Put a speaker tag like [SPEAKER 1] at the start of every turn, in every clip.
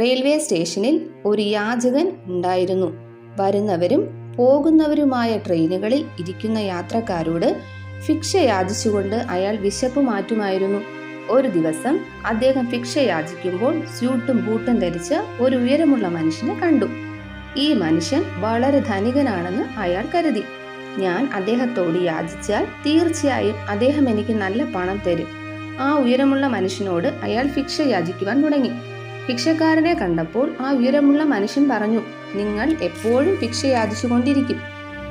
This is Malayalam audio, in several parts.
[SPEAKER 1] റെയിൽവേ സ്റ്റേഷനിൽ ഒരു യാചകൻ ഉണ്ടായിരുന്നു. വരുന്നവരും പോകുന്നവരുമായ ട്രെയിനുകളിൽ ഇരിക്കുന്ന യാത്രക്കാരോട് ഭിക്ഷ യാചിച്ചുകൊണ്ട് അയാൾ വിശപ്പ് മാറ്റുമായിരുന്നു. ഒരു ദിവസം അദ്ദേഹം ഭിക്ഷ യാചിക്കുമ്പോൾ സ്യൂട്ടും ബൂട്ടും ധരിച്ച ഒരു ഉയരമുള്ള മനുഷ്യനെ കണ്ടു. ഈ മനുഷ്യൻ വളരെ ധനികനാണെന്ന് അയാൾ കരുതി. ഞാൻ അദ്ദേഹത്തോട് യാചിച്ചാൽ തീർച്ചയായും അദ്ദേഹം എനിക്ക് നല്ല പണം തരും. ആ ഉയരമുള്ള മനുഷ്യനോട് അയാൾ ഭിക്ഷ യാചിക്കുവാൻ തുടങ്ങി. ഭിക്ഷക്കാരനെ കണ്ടപ്പോൾ ആ ഉയരമുള്ള മനുഷ്യൻ പറഞ്ഞു നിങ്ങൾ എപ്പോഴും ഭിക്ഷ യാചിച്ചുകൊണ്ടിരിക്കും.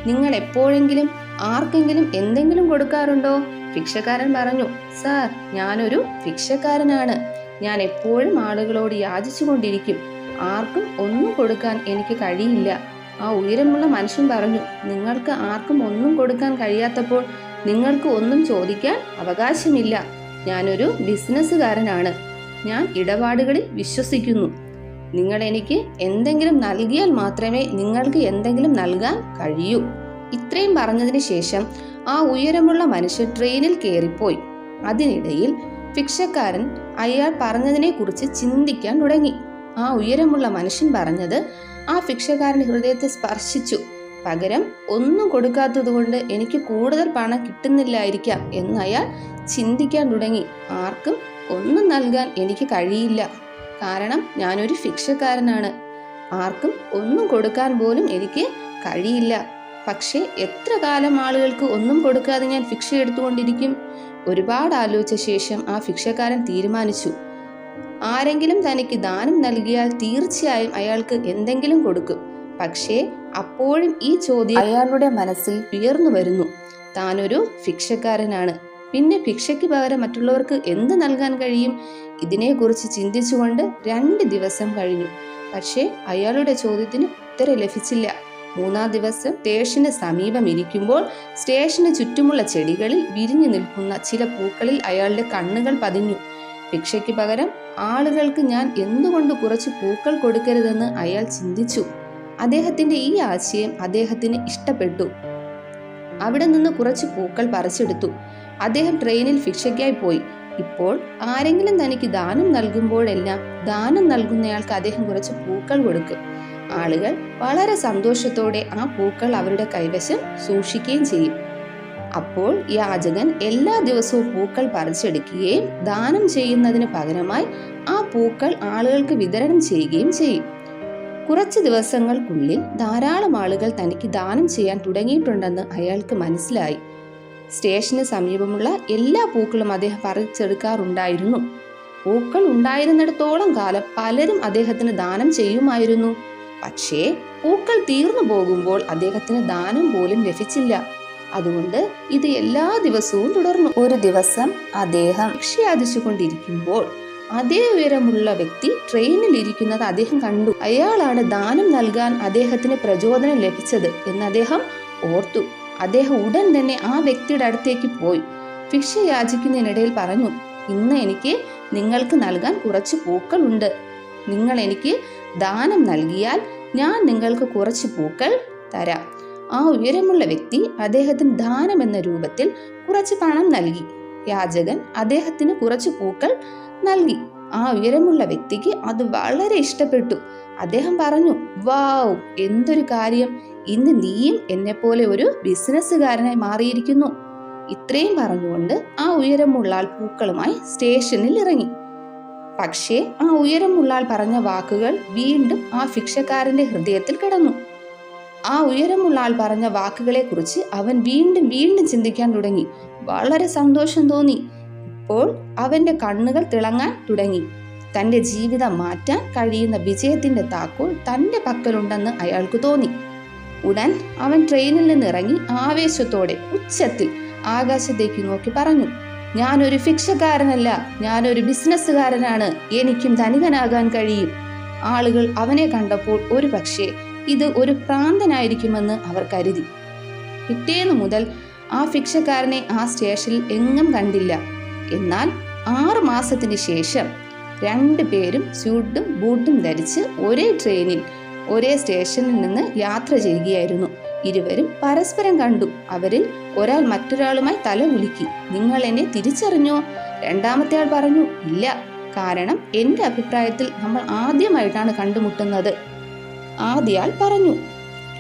[SPEAKER 1] നിങ്ങൾ എപ്പോഴെങ്കിലും ആർക്കെങ്കിലും എന്തെങ്കിലും കൊടുക്കാറുണ്ടോ? ഭിക്ഷക്കാരൻ പറഞ്ഞു സാർ ഞാനൊരു ഭിക്ഷക്കാരനാണ്. ഞാൻ എപ്പോഴും ആളുകളോട് യാചിച്ചുകൊണ്ടിരിക്കും. ആർക്കും ഒന്നും കൊടുക്കാൻ എനിക്ക് കഴിയില്ല. ആ ഉയരമുള്ള മനുഷ്യൻ പറഞ്ഞു നിങ്ങൾക്ക് ആർക്കും ഒന്നും കൊടുക്കാൻ കഴിയാത്തപ്പോൾ നിങ്ങൾക്ക് ഒന്നും ചോദിക്കാൻ അവകാശമില്ല. ഞാനൊരു ബിസിനസ്സുകാരനാണ്. ഞാൻ ഇടപാടുകളിൽ വിശ്വസിക്കുന്നു. നിങ്ങൾ എനിക്ക് എന്തെങ്കിലും നൽകിയാൽ മാത്രമേ നിങ്ങൾക്ക് എന്തെങ്കിലും നൽകാൻ കഴിയൂ. ഇത്രയും പറഞ്ഞതിന് ശേഷം ആ ഉയരമുള്ള മനുഷ്യൻ ട്രെയിനിൽ കയറിപ്പോയി. അതിനിടയിൽ ഭിക്ഷക്കാരൻ അയാൾ പറഞ്ഞതിനെക്കുറിച്ച് ചിന്തിക്കാൻ തുടങ്ങി. ആ ഉയരമുള്ള മനുഷ്യൻ പറഞ്ഞത് ആ ഭിക്ഷക്കാരൻ ഹൃദയത്തെ സ്പർശിച്ചു. പകരം ഒന്നും കൊടുക്കാത്തതുകൊണ്ട് എനിക്ക് കൂടുതൽ പണം കിട്ടുന്നില്ലായിരിക്കാം എന്ന് അയാൾ ചിന്തിക്കാൻ തുടങ്ങി. ആർക്കും ഒന്നും നൽകാൻ എനിക്ക് കഴിയില്ല. കാരണം ഞാനൊരു ഭിക്ഷക്കാരനാണ്. ആർക്കും ഒന്നും കൊടുക്കാൻ പോലും എനിക്ക് കഴിയില്ല. പക്ഷേ എത്ര കാലം ആളുകൾക്ക് ഒന്നും കൊടുക്കാതെ ഞാൻ ഭിക്ഷ എടുത്തുകൊണ്ടിരിക്കും? ഒരുപാട് ആലോചിച്ച ശേഷം ആ ഭിക്ഷക്കാരൻ തീരുമാനിച്ചു. ആരെങ്കിലും തനിക്ക് ദാനം നൽകിയാൽ തീർച്ചയായും അയാൾക്ക് എന്തെങ്കിലും കൊടുക്കും. പക്ഷേ അപ്പോഴും ഈ ചോദ്യം അയാളുടെ മനസ്സിൽ ഉയർന്നു വരുന്നു. താനൊരു ഭിക്ഷക്കാരനാണ്. പിന്നെ ഭിക്ഷയ്ക്ക് പകരം മറ്റുള്ളവർക്ക് എന്ത് നൽകാൻ കഴിയും? ഇതിനെക്കുറിച്ച് ചിന്തിച്ചുകൊണ്ട് രണ്ട് ദിവസം കഴിഞ്ഞു. പക്ഷേ അയാളുടെ ചോദ്യത്തിന് ഉത്തരം ലഭിച്ചില്ല. മൂന്നാം ദിവസം സ്റ്റേഷന് സമീപം ഇരിക്കുമ്പോൾ സ്റ്റേഷന് ചുറ്റുമുള്ള ചെടികളിൽ വിരിഞ്ഞു നിൽക്കുന്ന ചില പൂക്കളിൽ അയാളുടെ കണ്ണുകൾ പതിഞ്ഞു. ഭിക്ഷയ്ക്ക് പകരം ആളുകൾക്ക് ഞാൻ എന്തുകൊണ്ട് കുറച്ച് പൂക്കൾ കൊടുക്കരുതെന്ന് അയാൾ ചിന്തിച്ചു. അദ്ദേഹത്തിന്റെ ഈ ആശയം അദ്ദേഹത്തിന് ഇഷ്ടപ്പെട്ടു. അവിടെ നിന്ന് കുറച്ച് പൂക്കൾ പറിച്ചെടുത്തു. അദ്ദേഹം ട്രെയിനിൽ ഭിക്ഷയ്ക്കായി പോയി. ഇപ്പോൾ ആരെങ്കിലും തനിക്ക് ദാനം നൽകുമ്പോഴെല്ലാം ദാനം നൽകുന്നയാൾക്ക് അദ്ദേഹം കുറച്ച് പൂക്കൾ കൊടുക്കും. ആളുകൾ വളരെ സന്തോഷത്തോടെ ആ പൂക്കൾ അവരുടെ കൈവശം സൂക്ഷിക്കുകയും ചെയ്യും. അപ്പോൾ യാചകൻ എല്ലാ ദിവസവും പൂക്കൾ പറിച്ചെടുക്കുകയും ദാനം ചെയ്യുന്നതിന് പകരമായി ആ പൂക്കൾ ആളുകൾക്ക് വിതരണം ചെയ്യുകയും ചെയ്യും. കുറച്ച് ദിവസങ്ങൾക്കുള്ളിൽ ധാരാളം ആളുകൾ തനിക്ക് ദാനം ചെയ്യാൻ തുടങ്ങിയിട്ടുണ്ടെന്ന് അയാൾക്ക് മനസ്സിലായി. സ്റ്റേഷന് സമീപമുള്ള എല്ലാ പൂക്കളും അദ്ദേഹം പറിച്ചെടുക്കാറുണ്ടായിരുന്നു. പൂക്കൾ ഉണ്ടായിരുന്നിടത്തോളം കാലം പലരും അദ്ദേഹത്തിന് ദാനം ചെയ്യുമായിരുന്നു. പക്ഷേ പൂക്കൾ തീർന്നു പോകുമ്പോൾ അദ്ദേഹത്തിന് ദാനം പോലും ലഭിച്ചില്ല. അതുകൊണ്ട് ഇത് എല്ലാ ദിവസവും തുടർന്നു. ഒരു ദിവസം അദ്ദേഹം ഭക്ഷ്യാദിച്ചുകൊണ്ടിരിക്കുമ്പോൾ അതേ ഉയരമുള്ള വ്യക്തി ട്രെയിനിൽ ഇരിക്കുന്നത് അദ്ദേഹം കണ്ടു. അയാളാണ് ദാനം നൽകാൻ അദ്ദേഹത്തിന് പ്രചോദനം ലഭിച്ചത് എന്ന് അദ്ദേഹം ഓർത്തു. അദ്ദേഹം ഉടൻ തന്നെ ആ വ്യക്തിയുടെ അടുത്തേക്ക് പോയി. ഭിക്ഷ യാചിക്കുന്നതിനിടയിൽ പറഞ്ഞു ഇന്ന് എനിക്ക് നിങ്ങൾക്ക് നൽകാൻ കുറച്ച് പൂക്കളുണ്ട്. നിങ്ങൾ എനിക്ക് ദാനം നൽകിയാൽ ഞാൻ നിങ്ങൾക്ക് കുറച്ച് പൂക്കൾ തരാം. ആ ഉയരമുള്ള വ്യക്തി അദ്ദേഹത്തിന് ദാനം എന്ന രൂപത്തിൽ കുറച്ച് പണം നൽകി. യാചകൻ അദ്ദേഹത്തിന് കുറച്ച് പൂക്കൾ നൽകി. ആ ഉയരമുള്ള വ്യക്തിക്ക് അത് വളരെ ഇഷ്ടപ്പെട്ടു. അദ്ദേഹം പറഞ്ഞു വാവ് എന്തൊരു കാര്യം! ഇന്ന് നീയും എന്നെ പോലെ ഒരു ബിസിനസ്സുകാരനായി മാറിയിരിക്കുന്നു. ഇത്രയും പറഞ്ഞുകൊണ്ട് ആ ഉയരമുള്ള ആൾ പൂക്കളുമായി സ്റ്റേഷനിൽ ഇറങ്ങി. പക്ഷേ ആ ഉയരമുള്ള ആൾ പറഞ്ഞ വാക്കുകൾ വീണ്ടും ആ ഭിക്ഷക്കാരന്റെ ഹൃദയത്തിൽ കിടന്നു. ആ ഉയരമുള്ള ആൾ പറഞ്ഞ വാക്കുകളെ കുറിച്ച് അവൻ വീണ്ടും വീണ്ടും ചിന്തിക്കാൻ തുടങ്ങി. വളരെ സന്തോഷം തോന്നി. ഇപ്പോൾ അവന്റെ കണ്ണുകൾ തിളങ്ങാൻ തുടങ്ങി. തന്റെ ജീവിതം മാറ്റാൻ കഴിയുന്ന വിജയത്തിന്റെ താക്കോൽ തന്റെ പക്കലുണ്ടെന്ന് അയാൾക്ക് തോന്നി. ഉടൻ അവൻ ട്രെയിനിൽ നിന്ന് ഇറങ്ങി ആവേശത്തോടെ ഉച്ചത്തിൽ ആകാശത്തേക്ക് നോക്കി പറഞ്ഞു ഞാനൊരു ഭിക്ഷക്കാരനല്ല ഞാനൊരു ബിസിനസ്സുകാരനാണ് എനിക്കും ധനികനാകാൻ കഴിയും. ആളുകൾ അവനെ കണ്ടപ്പോൾ ഒരു പക്ഷേ ഇത് ഒരു പ്രാന്തനായിരിക്കുമെന്ന് അവർ കരുതി. പിറ്റേന്ന് മുതൽ ആ ഫിക്ഷക്കാരനെ ആ സ്റ്റേഷനിൽ എങ്ങും കണ്ടില്ല. എന്നാൽ ആറു മാസത്തിന് ശേഷം രണ്ടു പേരും സ്യൂട്ടും ബൂട്ടും ധരിച്ച് ഒരേ ട്രെയിനിൽ ഒരേ സ്റ്റേഷനിൽ നിന്ന് യാത്ര ചെയ്യുകയായിരുന്നു. ഇരുവരും പരസ്പരം കണ്ടു. അവരിൽ ഒരാൾ മറ്റൊരാളുമായി തല കുലുക്കി. നിങ്ങൾ എന്നെ തിരിച്ചറിഞ്ഞോ? രണ്ടാമത്തെ ആൾ പറഞ്ഞു ഇല്ല. കാരണം എന്റെ അഭിപ്രായത്തിൽ നമ്മൾ ആദ്യമായിട്ടാണ് കണ്ടുമുട്ടുന്നത്. ആദ്യയാൾ പറഞ്ഞു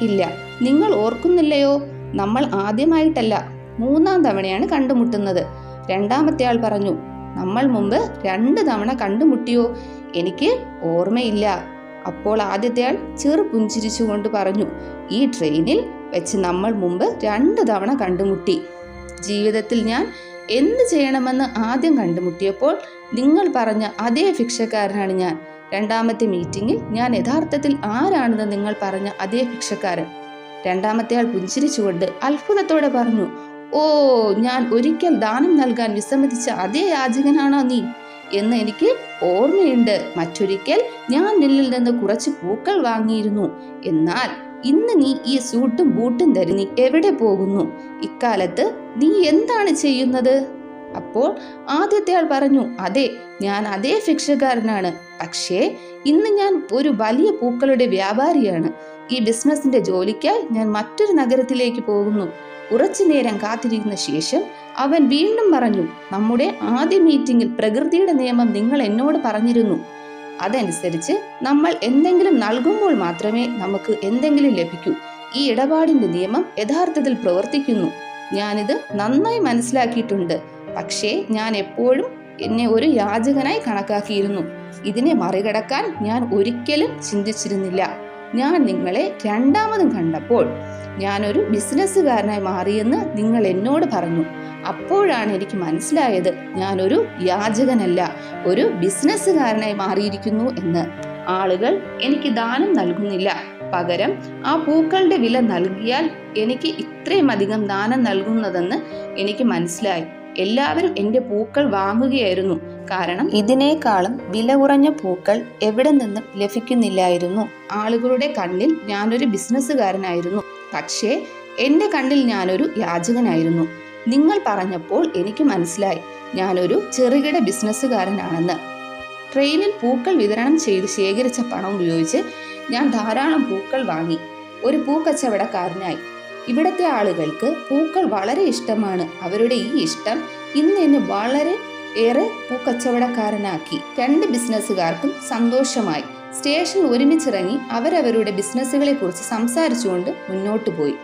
[SPEAKER 1] ഇല്ല. നിങ്ങൾ ഓർക്കുന്നില്ലയോ? നമ്മൾ ആദ്യമായിട്ടല്ല മൂന്നാം തവണയാണ് കണ്ടുമുട്ടുന്നത്. രണ്ടാമത്തെ ആൾ പറഞ്ഞു നമ്മൾ മുമ്പ് രണ്ട് തവണ കണ്ടുമുട്ടിയോ? എനിക്ക് ഓർമ്മയില്ല. അപ്പോൾ ആദ്യത്തെ ആൾ ചെറു പുഞ്ചിരിച്ചുകൊണ്ട് പറഞ്ഞു ഈ ട്രെയിനിൽ വെച്ച് നമ്മൾ മുമ്പ് രണ്ട് തവണ കണ്ടുമുട്ടി. ജീവിതത്തിൽ ഞാൻ എന്ത് ചെയ്യണമെന്ന് ആദ്യം കണ്ടുമുട്ടിയപ്പോൾ നിങ്ങൾ പറഞ്ഞ അതേ ഭിക്ഷക്കാരനാണ് ഞാൻ. രണ്ടാമത്തെ മീറ്റിംഗിൽ ഞാൻ യഥാർത്ഥത്തിൽ ആരാണെന്ന് നിങ്ങൾ പറഞ്ഞ അതേ ഭിക്ഷക്കാരൻ. രണ്ടാമത്തെ ആൾ പുഞ്ചിരിച്ചുകൊണ്ട് അത്ഭുതത്തോടെ പറഞ്ഞു ഓ ഞാൻ ഒരിക്കൽ ദാനം നൽകാൻ വിസമ്മതിച്ച അതേ യാചകനാണോ നീ? എന്ന് എനിക്ക് ഓർമ്മയുണ്ട്. മറ്റൊരിക്കൽ ഞാൻ നിന്നിൽ നിന്ന് കുറച്ച് പൂക്കൾ വാങ്ങിയിരുന്നു. എന്നാൽ ഇന്ന് നീ ഈ സൂട്ടും ബൂട്ടും ധരി എവിടെ പോകുന്നു? ഇക്കാലത്ത് നീ എന്താണ് ചെയ്യുന്നത്? അപ്പോൾ ആദ്യത്തെ ആൾ പറഞ്ഞു അതെ ഞാൻ അതേ ഭിക്ഷക്കാരനാണ്. പക്ഷേ ഇന്ന് ഞാൻ ഒരു വലിയ പൂക്കളുടെ വ്യാപാരിയാണ്. ഈ ബിസിനസിന്റെ ജോലിക്കായി ഞാൻ മറ്റൊരു നഗരത്തിലേക്ക് പോകുന്നു. കുറച്ചു നേരം കാത്തിരിക്കുന്ന ശേഷം അവൻ വീണ്ടും പറഞ്ഞു നമ്മുടെ ആദ്യ മീറ്റിംഗിൽ പ്രകൃതിയുടെ നിയമം നിങ്ങൾ എന്നോട് പറഞ്ഞിരുന്നു. അതനുസരിച്ച് നമ്മൾ എന്തെങ്കിലും നൽകുമ്പോൾ മാത്രമേ നമുക്ക് എന്തെങ്കിലും ലഭിക്കൂ. ഈ ഇടപാടിന്റെ നിയമം യഥാർത്ഥത്തിൽ പ്രവർത്തിക്കുന്നു. ഞാനിത് നന്നായി മനസ്സിലാക്കിയിട്ടുണ്ട്. പക്ഷേ ഞാൻ എപ്പോഴും എന്നെ ഒരു യാചകനായി കണക്കാക്കിയിരുന്നു. ഇതിനെ മറികടക്കാൻ ഞാൻ ഒരിക്കലും ചിന്തിച്ചിരുന്നില്ല. ഞാൻ നിങ്ങളെ രണ്ടാമതും കണ്ടപ്പോൾ ഞാനൊരു ബിസിനസ്സുകാരനായി മാറിയെന്ന് നിങ്ങൾ എന്നോട് പറഞ്ഞു. അപ്പോഴാണ് എനിക്ക് മനസ്സിലായത് ഞാനൊരു യാചകനല്ല ഒരു ബിസിനസ്സുകാരനായി മാറിയിരിക്കുന്നു എന്ന്. ആളുകൾ എനിക്ക് ദാനം നൽകുന്നില്ല. പകരം ആ പൂക്കളുടെ വില നൽകിയാൽ എനിക്ക് ഇത്രയും അധികം ദാനം നൽകുന്നതെന്ന് എനിക്ക് മനസ്സിലായി. എല്ലാവരും എന്റെ പൂക്കൾ വാങ്ങുകയായിരുന്നു. കാരണം ഇതിനേക്കാളും വില കുറഞ്ഞ പൂക്കൾ എവിടെ നിന്നും ലഭിക്കുന്നില്ലായിരുന്നു. ആളുകളുടെ കണ്ണിൽ ഞാനൊരു ബിസിനസ്സുകാരനായിരുന്നു. പക്ഷേ എന്റെ കണ്ണിൽ ഞാനൊരു യാചകനായിരുന്നു. നിങ്ങൾ പറഞ്ഞപ്പോൾ എനിക്ക് മനസ്സിലായി ഞാനൊരു ചെറുകിട ബിസിനസ്സുകാരനാണെന്ന്. ട്രെയിനിൽ പൂക്കൾ വിതരണം ചെയ്ത് ശേഖരിച്ച പണം ഉപയോഗിച്ച് ഞാൻ ധാരാളം പൂക്കൾ വാങ്ങി. ഒരു പൂക്കച്ചവടക്കാരനായി. ഇവിടുത്തെ ആളുകൾക്ക് പൂക്കൾ വളരെ ഇഷ്ടമാണ്. അവരുടെ ഈ ഇഷ്ടം ഇന്ന് എന്നെ വളരെ ഏറെ പൂക്കച്ചവടക്കാരനാക്കി. രണ്ട് ബിസിനസ്സുകാർക്കും സന്തോഷമായി. സ്റ്റേഷൻ ഒരുമിച്ചിറങ്ങി അവരവരുടെ ബിസിനസ്സുകളെ കുറിച്ച് സംസാരിച്ചുകൊണ്ട് മുന്നോട്ട് പോയി.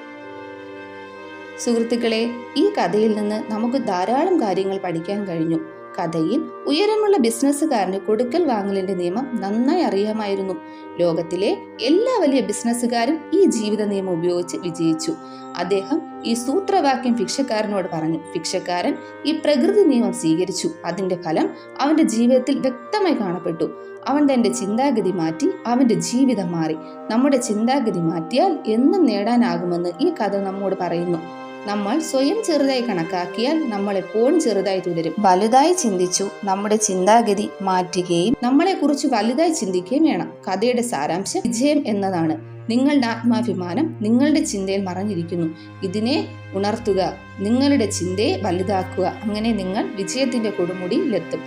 [SPEAKER 1] സുഹൃത്തുക്കളെ ഈ കഥയിൽ നിന്ന് നമുക്ക് ധാരാളം കാര്യങ്ങൾ പഠിക്കാൻ കഴിഞ്ഞു. കഥയിൽ ഉയരമുള്ള ബിസിനസ്സുകാരന് കൊടുക്കൽ വാങ്ങലിന്റെ നിയമം നന്നായി അറിയാമായിരുന്നു. ലോകത്തിലെ എല്ലാ വലിയ ബിസിനസ്സുകാരും ഈ ജീവിത നിയമം ഉപയോഗിച്ച് വിജയിച്ചു. അദ്ദേഹം ഈ സൂത്രവാക്യം ഭിക്ഷക്കാരനോട് പറഞ്ഞു. ഭിക്ഷക്കാരൻ ഈ പ്രകൃതി നിയമം സ്വീകരിച്ചു. അതിന്റെ ഫലം അവന്റെ ജീവിതത്തിൽ വ്യക്തമായി കാണപ്പെട്ടു. അവൻ തന്റെ ചിന്താഗതി മാറ്റി അവന്റെ ജീവിതം മാറി. നമ്മുടെ ചിന്താഗതി മാറ്റിയാൽ എന്നും നേടാനാകുമെന്ന് ഈ കഥ നമ്മോട് പറയുന്നു. നമ്മൾ സ്വയം ചെറുതായി കണക്കാക്കിയാൽ നമ്മൾ എപ്പോഴും ചെറുതായി തുടരും. വലുതായി ചിന്തിച്ചു നമ്മുടെ ചിന്താഗതി മാറ്റുകയും നമ്മളെക്കുറിച്ച് വലുതായി ചിന്തിക്കുകയും വേണം. കഥയുടെ സാരാംശം വിജയം എന്നതാണ്. നിങ്ങളുടെ ആത്മാഭിമാനം നിങ്ങളുടെ ചിന്തയിൽ മറഞ്ഞിരിക്കുന്നു. ഇതിനെ ഉണർത്തുക നിങ്ങളുടെ ചിന്തയെ വലുതാക്കുക. അങ്ങനെ നിങ്ങൾ വിജയത്തിന്റെ കൊടുമുടിയിലെത്തും